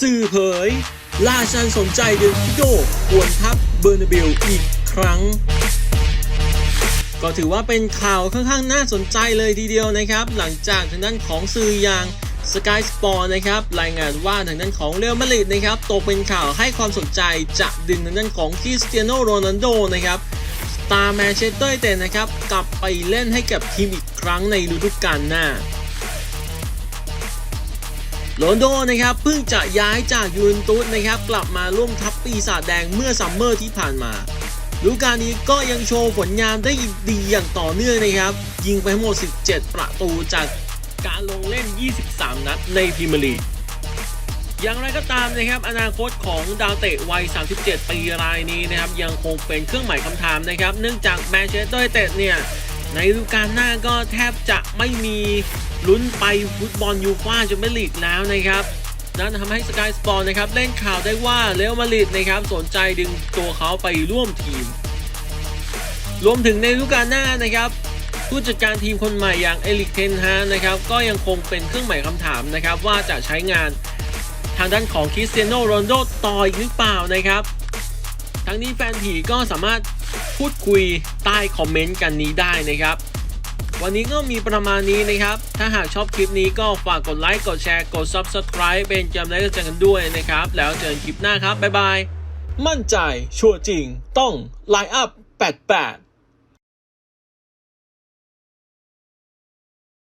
สื่อเผย ล่าชันสนใจเดลพิโดกวนทัพเบอร์นาเบลอีกครั้ง ก็ถือว่าเป็นข่าวค่อนข้างน่าสนใจเลยทีเดียวนะครับ หลังจากทางด้านของสื่ออย่าง Sky Sport นะครับรายงานว่าทางด้านของเรอัลมาดริดนะครับตกเป็นข่าวให้ความสนใจจะดึงทางด้านของคริสเตียโนโรนัลโดนะครับตาแมนเชสเตอร์เต็ดนะครับกลับไปเล่นให้กับทีมอีกครั้งในฤดูกาลหน้า โรนโดนะครับเพิ่งจะย้ายจากยูเวนตุสนะครับกลับมาร่วมทัพปีศาจแดงเมื่อซัมเมอร์ที่ผ่านมาฤดูกาลนี้ก็ยังโชว์ผลงานได้ดีอย่างต่อเนื่องนะครับ ยิงไปทั้งหมด 17 ประตูจากการลงเล่น 23 นัดในพรีเมียร์ลีก อย่างไรก็ตามนะครับ อนาคตของดาวเตะวัย 37 ปีรายนี้นะครับ ยังคงเป็นเครื่องหมายคำถามนะครับ เนื่องจากแมนเชสเตอร์ยูไนเต็ดเนี่ย ในฤดูกาลหน้าก็แทบจะไม่มีลุ้นไปฟุตบอลยูฟ่าแชมเปี้ยนลีกแล้วนะครับนั่นทำให้สกายสปอร์ตนะครับเล่นข่าวได้ว่าเรอัลมาริดนะครับสนใจดึงตัวเขาไปร่วมทีม รวมถึงในฤดูกาลหน้านะครับผู้จัดการทีมคนใหม่อย่างเอลิกเทนฮานะครับก็ยังคงเป็นเครื่องหมายคำถามนะครับว่าจะใช้งานทางด้านของคริสเตียโนโรนโดต่ออีกหรือเปล่านะครับ ทั้งนี้แฟนผีก็สามารถ พูดคุยใต้คอมเมนต์กันนี้ได้นะครับ วันนี้ก็มีประมาณนี้นะครับ ถ้าหากชอบคลิปนี้ก็ฝากกดไลค์ กดแชร์ กด Subscribe เป็นกำลังใจกันด้วยนะครับ แล้วเจอกันคลิปหน้าครับ บ๊ายบาย มั่นใจชัวร์จริงต้องไลน์อัพ88